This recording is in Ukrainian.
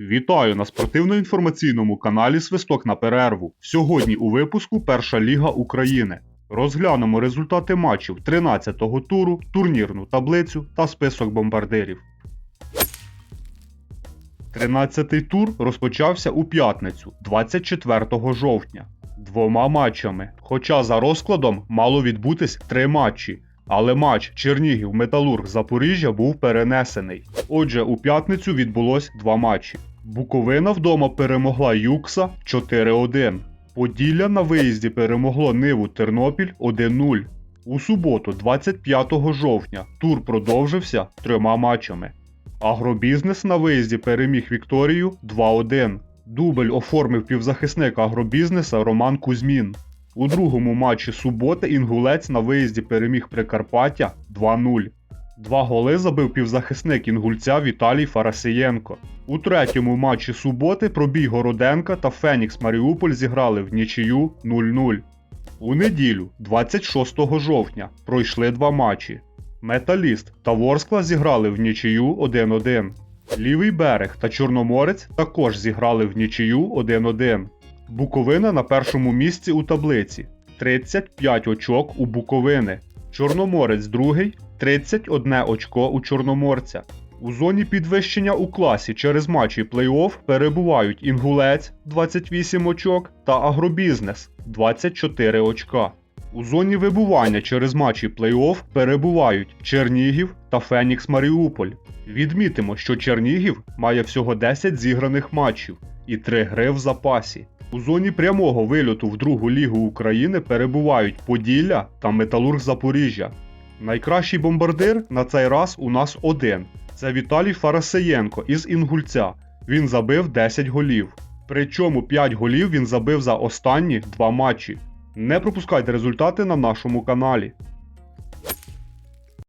Вітаю на спортивно-інформаційному каналі Свисток на перерву. Сьогодні у випуску Перша Ліга України. Розглянемо результати матчів 13-го туру, турнірну таблицю та список бомбардирів. 13-й тур розпочався у п'ятницю, 24 жовтня, двома матчами. Хоча за розкладом мало відбутись три матчі, але матч Чернігів Металург Запоріжжя був перенесений. Отже, у п'ятницю відбулось два матчі. Буковина вдома перемогла Юкса 4-1. Поділля на виїзді перемогло Ниву Тернопіль 1-0. У суботу, 25 жовтня, тур продовжився трьома матчами. Агробізнес на виїзді переміг Вікторію 2-1. Дубль оформив півзахисник агробізнеса Роман Кузьмін. У другому матчі суботи інгулець на виїзді переміг Прикарпаття 2-0. Два голи забив півзахисник інгульця Віталій Фарасієнко. У третьому матчі суботи пробій Городенка та Фенікс Маріуполь зіграли в нічию 0-0. У неділю, 26 жовтня, пройшли два матчі. Металіст та Ворскла зіграли в нічию 1-1. Лівий берег та Чорноморець також зіграли в нічию 1-1. Буковина на першому місці у таблиці 35 очок у Буковини. Чорноморець другий 31 очко у Чорноморця. У зоні підвищення у класі через матчі плей-офф перебувають Інгулець 28 очок та Агробізнес 24 очка. У зоні вибування через матчі плей-офф перебувають Чернігів та Фенікс Маріуполь. Відмітимо, що Чернігів має всього 10 зіграних матчів і 3 гри в запасі. У зоні прямого вильоту в другу лігу України перебувають Поділля та Металург Запоріжжя. Найкращий бомбардир на цей раз у нас один. Це Віталій Фарасеєнко із Інгульця. Він забив 10 голів. Причому 5 голів він забив за останні два матчі. Не пропускайте результати на нашому каналі.